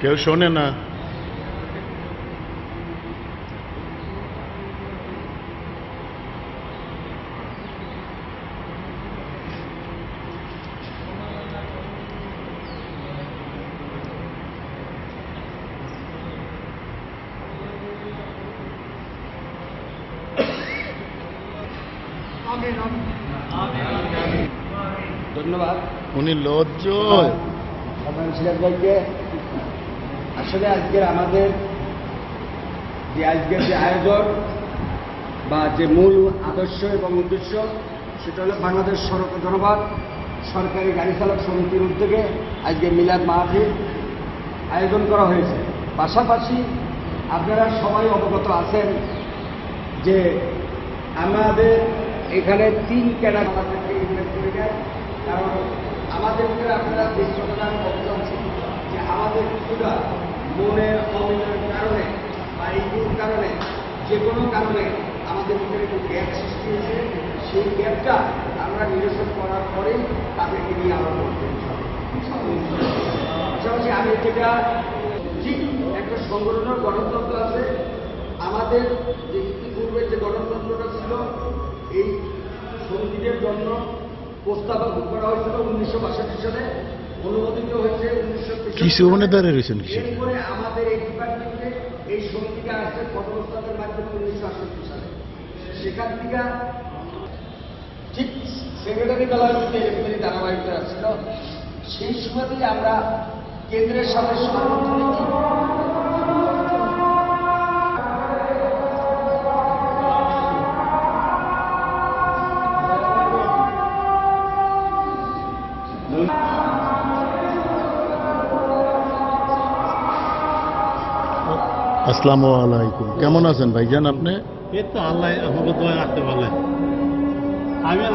কেউ শোনে না ধন্যবাদ উনি লজ্জ সাধারণ সিরাজ ভাইকে আসলে আজকের আমাদের যে আজকের যে আয়োজন বা যে মূল আদর্শ এবং উদ্দেশ্য, সেটা হলো বাংলাদেশ সড়ক জনপদ সরকারি গাড়ি চালক সমিতির উদ্যোগে আজকে মিলাদ মাহফিল আয়োজন করা হয়েছে। পাশাপাশি আপনারা সবাই অবগত আছেন যে আমাদের এখানে তিন ক্যাটাগরি থেকে ইনভেস্ট করে যায়। কারণ আমাদেরকে আপনারা ছিল যে আমাদের কিছুটা মনের অমিলের কারণে বা এইগুলোর কারণে, যে কোনো কারণে আমাদের ভিতরে একটু গ্যাপ সৃষ্টি হয়েছে। সেই গ্যাপটা আমরা নিরসন করার পরেই তাদেরকে নিয়ে আমরা করতে পাশাপাশি আমি যেটা ঠিক একটা সংগঠনের গণতন্ত্র আছে। আমাদের যে ইতিপূর্বে যে গণতন্ত্রটা ছিল, এই সঙ্গীতের জন্য প্রস্তাব করা হয়েছিল উনিশশো বাষট্টি সালে। অনুমোদিত হয়েছে কিছু ওখানে দাঁড়িয়ে রয়েছেন কিছু এরপরে আমাদের এই ডিপার্টমেন্টে এই সমিতিটা আসছে পদপ্রস্তাবের মাধ্যমে উনিশশো আটষট্টি সালে। সেখান থেকে ঠিক সেক্রেটারি এমনি ধারাবাহিকতা সেই সময়তেই আমরা কেন্দ্রের সাথে নীতি আসসালামু আলাইকুম। কেমন আছেন ভাইজান আপনি? এই তো আল্লাহ আমাকে দোয়া রাখতে পারলেন আমি আর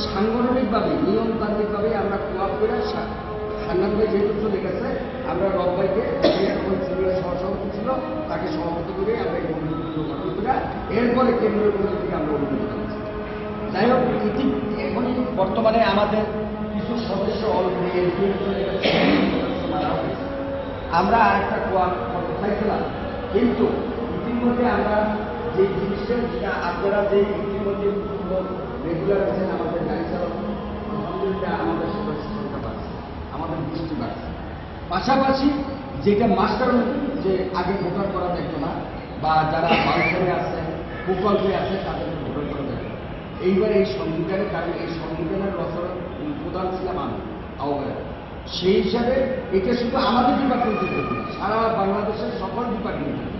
সাংগঠনিকভাবে, নিয়মতান্ত্রিকভাবে আমরা কোয়াপ করে সা- ভাই যেহেতু চলে গেছে আমরা রব ভাইকে যে সহসভাপতি ছিল, তাকে সভাপতি করে আমরা এই কমিটিগুলো গঠন করে এরপরে কেন্দ্রীয় কমিটি থেকে আমরা অনুমোদন যাই হোক, ইতি এখনই বর্তমানে আমাদের কিছু সদস্য অলরেডি। আমরা আরেকটা কোয়ার করতে চাইছিলাম, কিন্তু ইতিমধ্যে আমরা যে জিনিসটা আপনারা যে ইতিমধ্যে রেগুলার আছেন আমাদের আমাদের সংখ্যা বাড়ছে, আমাদের দৃষ্টি বাড়ছে। পাশাপাশি যেটা মাস্টার যে আগে ভোটার করা যেত না, বা যারা বাউন্সারে আছে প্রকল্পে আছে তাদেরকে ভোটার করা যেত এইবার এই সংবিধানের কারণে এই সংবিধানের রচনা প্রধান ছিলাম আমি, আহ্বায়ক। সেই হিসাবে এটা শুধু আমাদের ডিপার্টমেন্টের জন্য সারা বাংলাদেশের সকল ডিপার্টমেন্টের জন্য।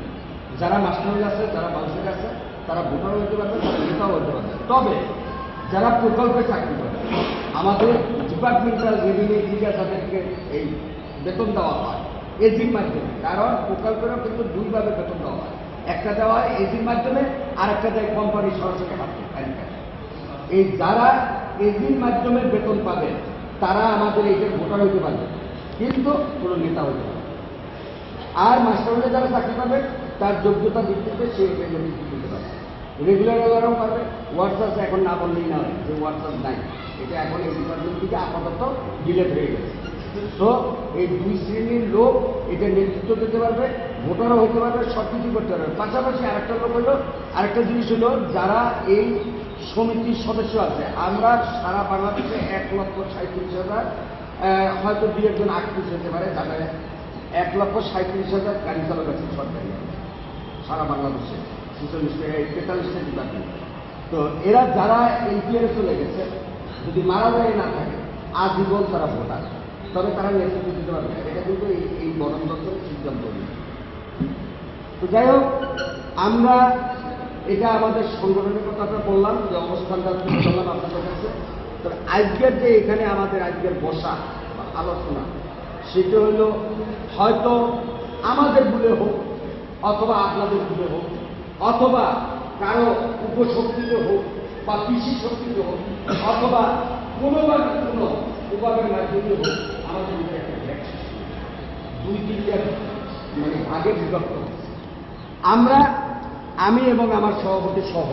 যারা মাস্টার আছে যারা বাউন্সারে আছে তারা ভোটার হতে পারবে তারা নেতাও হতে পারবে তবে যারা প্রকল্পে চাকরি করে আমাদের ডিপার্টমেন্টাল রেভিনিউ দিকে তাদেরকে এই বেতন দেওয়া হয় এজির মাধ্যমে। কারণ প্রকল্পেরও কিন্তু দুইভাবে বেতন দেওয়া হয়। একটা দেওয়া হয় এজির মাধ্যমে আর একটা দেয় কোম্পানি সরাসরি এই যারা এজির মাধ্যমে বেতন পাবে, তারা আমাদের এইটা ভোটার হতে পারবে, কিন্তু কোনো নেতা হতে পারবে আর মাস্টার হলে যারা চাকরি পাবে, তার যোগ্যতা ভিত্তিতে সে বেতন দিতে পারবে। রেগুলার ওয়ারাও পারবে হোয়াটসঅ্যাপ এখন না বললেই না হয়, যে হোয়াটসঅ্যাপ নাই। এটা এখন এই ডিপার্টমেন্ট থেকে আপাতত ডিলেট হয়ে গেছে। তো এই দুই শ্রেণির লোক এটা নেতৃত্ব দিতে পারবে, ভোটারও হতে পারবে সব কিছু করতে পারবে। পাশাপাশি আরেকটা লোক হলো, আরেকটা জিনিস হলো, যারা এই সমিতির সদস্য আছে, আমরা সারা বাংলাদেশে এক লক্ষ সাঁত্রিশ হাজার হয়তো দু একজন আটত্রিশ হতে পারে, তাহলে এক লক্ষ সাঁত্রিশ হাজার গাড়ি চালক আছে সরকারি, সারা বাংলাদেশে। ছেচল্লিশটা তেতাল্লিশটা ডিপার্টমেন্ট তো এরা যারা এনপিআরে চলে গেছে, যদি মারা যায়, না থাকে আজীবন তারা ভোটার। তবে তারা নেতৃত্ব দিতে পারবে। এটা কিন্তু এই এই বরণ দপ্তরের সিদ্ধান্ত তো যাই হোক, আমরা এটা আমাদের সংগঠনের কথাটা বললাম, যে অবস্থানটা বললাম আপনাদের কাছে। তো আজকের যে এখানে আমাদের আজকের বসা বা আলোচনা, সেটা হলো হয়তো আমাদের ভুলে হোক, অথবা আপনাদের ভুলে হোক অথবা কারও উপশক্তিতে হোক বা কৃষি শক্তিতে হোক, অথবা কোনোভাবে কোনো উপাবের মাধ্যমে হোক, আমাদের মধ্যে একটা দুই তিনটা মানে ভাগে বিভক্ত। আমরা, আমি এবং আমার সভাপতি সহ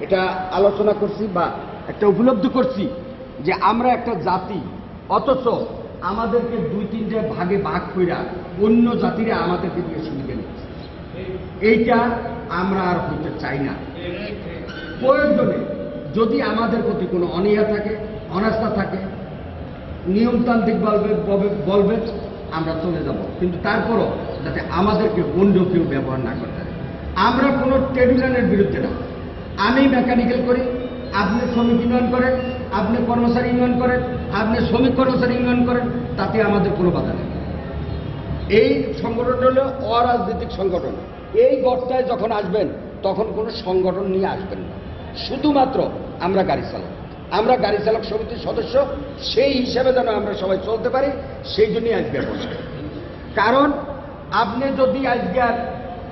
এটা আলোচনা করছি বা একটা উপলব্ধি করছি যে আমরা একটা জাতি, অথচ আমাদেরকে দুই তিনটে ভাগে ভাগ কইরা অন্য জাতিরা আমাদেরকে দিয়ে নিচ্ছে এইটা আমরা আর হইতে চাই না। প্রয়োজনে যদি আমাদের প্রতি কোনো অনীহা থাকে, অনাস্থা থাকে, নিয়মতান্ত্রিক বলবে, বলবে- আমরা চলে যাব। কিন্তু তারপরও যাতে আমাদেরকে অন্য কেউ ব্যবহার না করতে পারে। আমরা কোনো ট্রেড ইউনিয়নের বিরুদ্ধে না। আমি মেকানিক্যাল করি, আপনি শ্রমিক ইউনিয়ন করেন, আপনি কর্মচারী ইউনিয়ন করেন, আপনি শ্রমিক কর্মচারী ইউনিয়ন করেন, তাতে আমাদের কোনো বাধা নেই। এই সংগঠনটা হলো অরাজনৈতিক সংগঠন। এই গড়টায় যখন আসবেন, তখন কোনো সংগঠন নিয়ে আসবেন না। শুধুমাত্র আমরা গাড়ি চালক। আমরা গাড়ি চালক সমিতির সদস্য, সেই হিসাবে যেন আমরা সবাই চলতে পারি, সেই জন্যই আজকে বসে কারণ আপনি যদি আজকে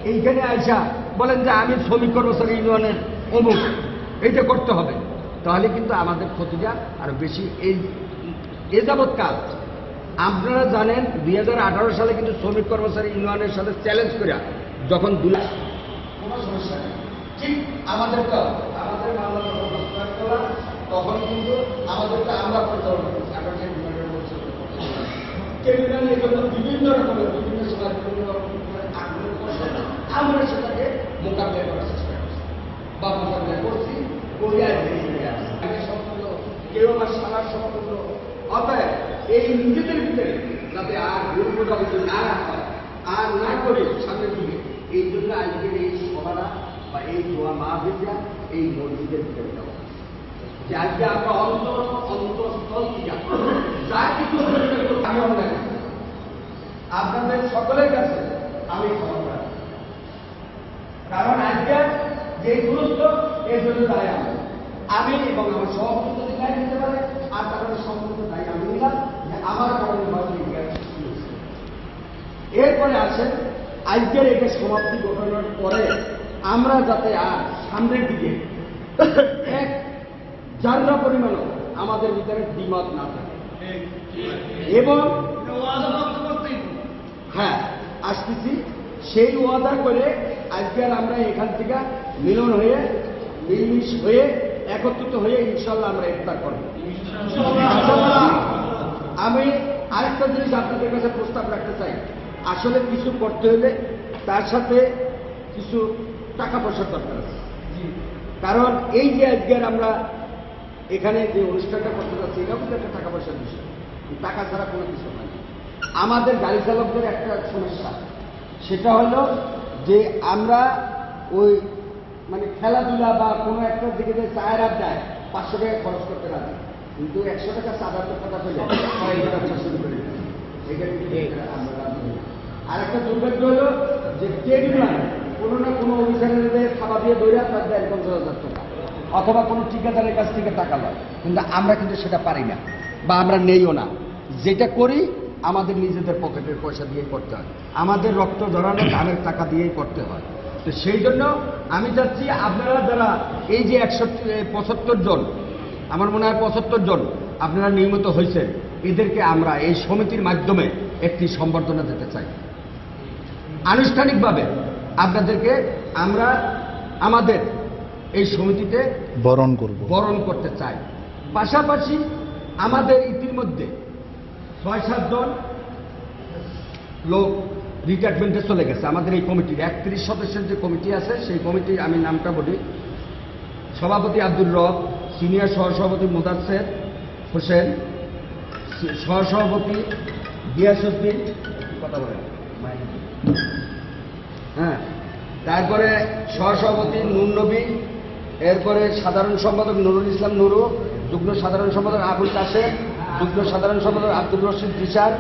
এইখানে আইসা বলেন যে আমি শ্রমিক কর্মচারী ইউনিয়নের অমুক, এইটা করতে হবে। তাহলে কিন্তু আমাদের ক্ষতিটা আরও বেশি। এই, এ যাবৎ কাল আপনারা জানেন দুই হাজার আঠারো সালে কিন্তু শ্রমিক কর্মচারী ইউনিয়নের সাথে চ্যালেঞ্জ করে যখন দুলা কোনো সমস্যা নেই। ঠিক আমাদের আমাদের মামলা তখন কিন্তু আমাদেরকে আমরা পরিচালনা করছি বিভিন্ন রকমের, বিভিন্ন বিভিন্ন আগ্রহ আমরা সেটাকে মোকাবিলা করার চেষ্টা করছি। বা মোকাবিলা করছি আসছি। আগে কেউ আমার সারা সম্পূর্ণ। অতএব এই নিজেদের ভিতরে যাতে আর ভুল বোঝাবুঝি না হয়, আর না করে সামনে দিকে এই জন্য আজকের এই সভাটা বা এই দোয়া মাহফিলটা এই মসজিদের ভিতরে দেওয়া যে আমরা অন্তর, অন্তঃস্থল যা কিছু আপনাদের সকলের কাছে আমি ক্ষমা কারণ আজকে যে গুরুত্ব, এর জন্য দায় আমি। এবং আমার সভাপতি দায় নিতে পারে, আর তাহলে সম্পূর্ণ দায় আমি আমার জ্ঞান সৃষ্টি হয়েছে। এরপরে আসেন আজকের এটা সমাপ্তি ঘটানোর পরে আমরা যাতে আর সামনের দিকে এক জানরা পরিমাণও আমাদের ভিতরে দ্বিমত না থাকে। এবং হ্যাঁ আসতেছি। সেই ওয়াদা করে আজকে আর আমরা এখান থেকে মিলন হয়ে, মিলমিশ হয়ে, একত্রিত হয়ে ইনশাল্লাহ আমরা ইফতার করব। আমি আরেকটা জিনিস আপনাদের কাছে প্রস্তাব রাখতে চাই। আসলে কিছু করতে হলে তার সাথে কিছু টাকা পয়সার দরকার আছে। কারণ এই যে আজকের আমরা এখানে যে অনুষ্ঠানটা করতে যাচ্ছি এটাও কিন্তু একটা টাকা পয়সার বিষয়। টাকা ছাড়া কোনো কিছু হয় আমাদের গাড়ি চালকদের একটা সমস্যা। সেটা হলো যে আমরা ওই মানে খেলাধুলা বা কোনো একটা দিকে যে চায়ের যায় পাঁচশো টাকা খরচ করতে রাজি। কিন্তু একশো টাকা পেলে ব্যবসা শুরু করে কিন্তু আমরা রাজি নই। আর একটা দুর্ভাগ্য হলো যে ইউনিয়ন কোনো না কোনো অফিসারের খাবার দিয়ে দৌড়া তার দেয় পঞ্চাশ হাজার টাকা অথবা কোনো ঠিকাদারের কাছ থেকে টাকা লয়। কিন্তু আমরা কিন্তু সেটা পারি না বা আমরা নেইও না। যেটা করি আমাদের নিজেদের পকেটের পয়সা দিয়েই করতে হয়। আমাদের রক্ত ধরানো দানের টাকা দিয়েই করতে হয়। তো সেই জন্য আমি চাচ্ছি আপনারা যারা এই যে একশো পঁচাত্তর জন আমার মনে হয় পঁচাত্তর জন আপনারা নিয়মিত হয়েছেন। এদেরকে আমরা এই সমিতির মাধ্যমে একটি সম্বর্ধনা দিতে চাই। আনুষ্ঠানিকভাবে আপনাদেরকে আমরা আমাদের এই সমিতিতে বরণ করব। বরণ করতে চাই। পাশাপাশি আমাদের ইতিমধ্যে ছয় সাতজন লোক রিটায়ারমেন্টে চলে গেছে। আমাদের এই কমিটির একত্রিশ সদস্যের যে কমিটি আছে সেই কমিটির আমি নামটা বলি। সভাপতি আব্দুল রব সিনিয়র সহসভাপতি মুদাসের হোসেন, সহসভাপতি গিয়াসুদ্দিন কথা বলেন হ্যাঁ তারপরে সহসভাপতি নুর নবী এরপরে সাধারণ সম্পাদক নুরুল ইসলাম নুরু, যুগ্ম সাধারণ সম্পাদক আবুল কাসেম যুগ্ম সাধারণ সম্পাদক আব্দুল রশিদ টিচার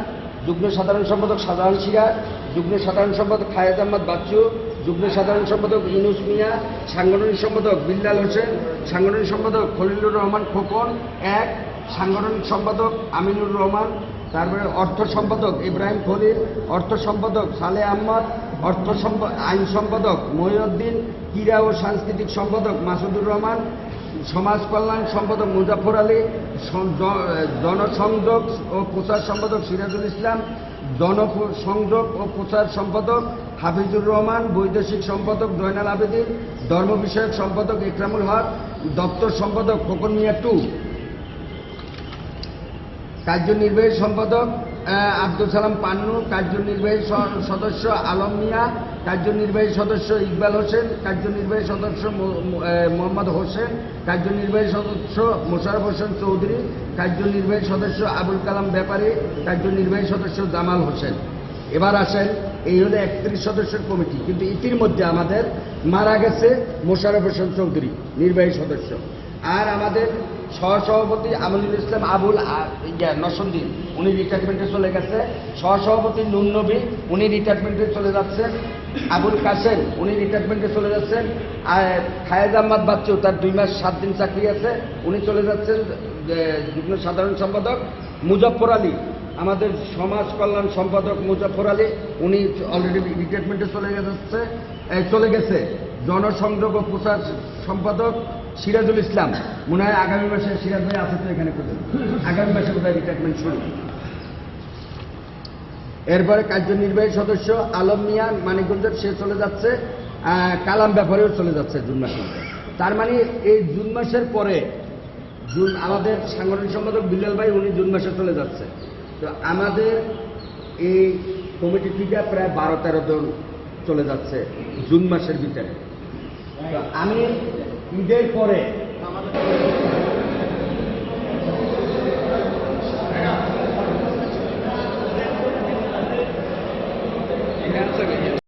যুগ্ম সাধারণ সম্পাদক সাধারণ সিরাজ যুগ্ম সাধারণ সম্পাদক খায়েদ আহমদ বাচ্চু যুগ্ম সাধারণ সম্পাদক ইনুস মিয়া, সাংগঠনিক সম্পাদক বিল্লাল হোসেন, সাংগঠনিক সম্পাদক খলিলুর রহমান খোকন, এক, সাংগঠনিক সম্পাদক আমিনুর রহমান, তারপরে অর্থ সম্পাদক ইব্রাহিম খলিল, অর্থ সম্পাদক সালে আহমদ, অর্থ আইন সম্পাদক মহিউদ্দিন, ক্রীড়া ও সাংস্কৃতিক সম্পাদক মাসুদুর রহমান, সমাজ কল্যাণ সম্পাদক মুজাফর আলী জনসংযোগ ও প্রচার সম্পাদক সিরাজুল ইসলাম জনসংযোগ ও প্রচার সম্পাদক হাফিজুর রহমান, বৈদেশিক সম্পাদক জয়নাল আবেদিন ধর্ম বিষয়ক সম্পাদক ইকরামুল হক, দপ্তর সম্পাদক খোকন মিয়া টু। কার্যনির্বাহী সম্পাদক আব্দুল সালাম পান্নু, কার্যনির্বাহী সদস্য আলম মিয়া কার্যনির্বাহী সদস্য ইকবাল হোসেন, কার্যনির্বাহী সদস্য মোহাম্মদ হোসেন, কার্যনির্বাহী সদস্য মোশারফ হোসেন চৌধুরী, কার্যনির্বাহী সদস্য আবুল কালাম ব্যাপারী, কার্যনির্বাহী সদস্য জামাল হোসেন। এবার আসেন, এই হলো একত্রিশ সদস্যের কমিটি, কিন্তু ইতির মধ্যে আমাদের মারা গেছে মোশারফ হোসেন চৌধুরী, নির্বাহী সদস্য। আর আমাদের সহসভাপতি আমনুল ইসলাম আবুল ইয়া, উনি রিটায়ারমেন্টে চলে গেছে। সহসভাপতি নুন নবী উনি রিটায়ারমেন্টে চলে যাচ্ছেন আবুল কাসেম উনি রিটায়ারমেন্টে চলে যাচ্ছেন। আর খায়েদ আহমদ বাচ্চু তার দুই মাস সাত দিন চাকরি আছে উনি চলে যাচ্ছেন যুগ্ম সাধারণ সম্পাদক। মুজফর আলী আমাদের সমাজ কল্যাণ সম্পাদক মুজফর আলী উনি অলরেডি রিটায়ারমেন্টে চলে যাচ্ছে চলে গেছে। জনসংযোগ ও প্রচার সম্পাদক সিরাজুল ইসলাম, মনে হয় আগামী মাসে সিরাজ ভাই আছে তো এখানে খুঁজে আগামী মাসে বোধহয় রিটায়ারমেন্ট শুরু? এরপরে কার্যনির্বাহী সদস্য আলম মিয়া মানিকগঞ্জের, সে চলে যাচ্ছে কালাম ব্যাপারেও চলে যাচ্ছে জুন মাসে তার মানে এই জুন মাসের পরে জুন, আমাদের সাংগঠনিক সম্পাদক বিল্লাল ভাই, উনি জুন মাসে চলে যাচ্ছে। তো আমাদের এই কমিটি থেকে প্রায় বারো তেরো জন চলে যাচ্ছে জুন মাসের ভিতরে। আমি ঈদের পরে।